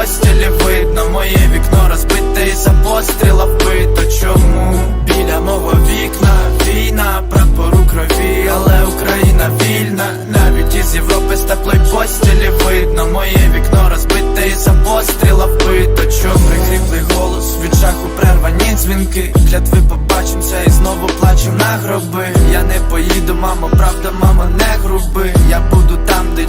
постілі видно, моє вікно розбите і за постріла вбито чому? Біля мого вікна війна, прапору крові, але Україна вільна, навіть із Європи з теплої постілі видно, моє вікно розбите і за постріла вбито чому? Прикріплий голос від жаху прервані дзвінки. Клятви побачимося і знову плачем на гроби. Я не поїду, мамо, правда, мама, не груби. Я буду там, де.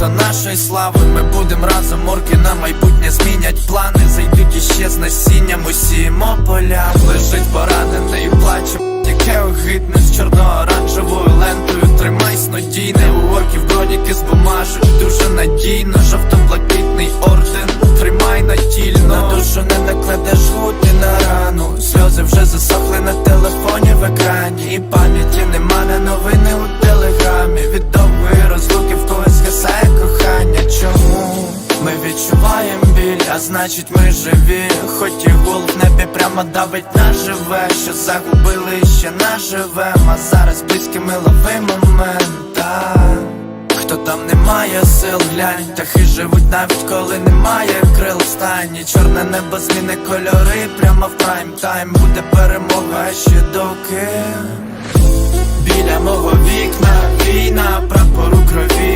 Місто нашої слави Ми будем разом, орки на майбутнє змінять плани Зайдуть іще з насінням, усіємо поля Лежить поранений, плаче, яке огидне з чорно-оранжевою лентою Тримайсь надійне, у орків броніки з бумажок Дуже надійно, жовто-блакитний орден відчуваємо біль, а значить ми живі. Хоч і гул в небі прямо давить на живе Що загубили ще наживем А зараз близькими лови момента. Хто там не має сил, глянь. Птахи живуть навіть коли немає крил. Стані Чорне небо зміни кольори прямо в прайм тайм. Буде перемога ще доки. Біля мого вікна війна, прапор у крові,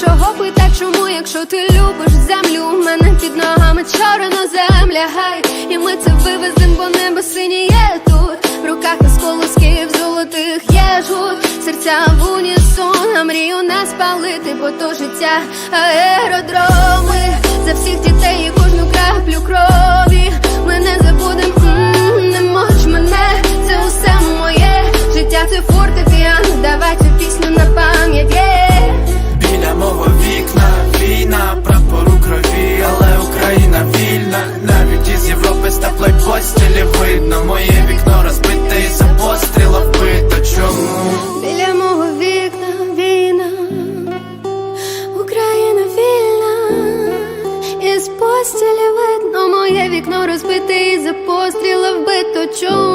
Чого питать, чому, якщо ти любиш землю? У мене під ногами чорна земля, гай, і ми це вивезем, бо небо синіє тут. В руках осколосків золотих є жут, серця в унісон, а мрію не спалити, бо то життя аеродроми за всіх дітей і за постріла вбито. Чому?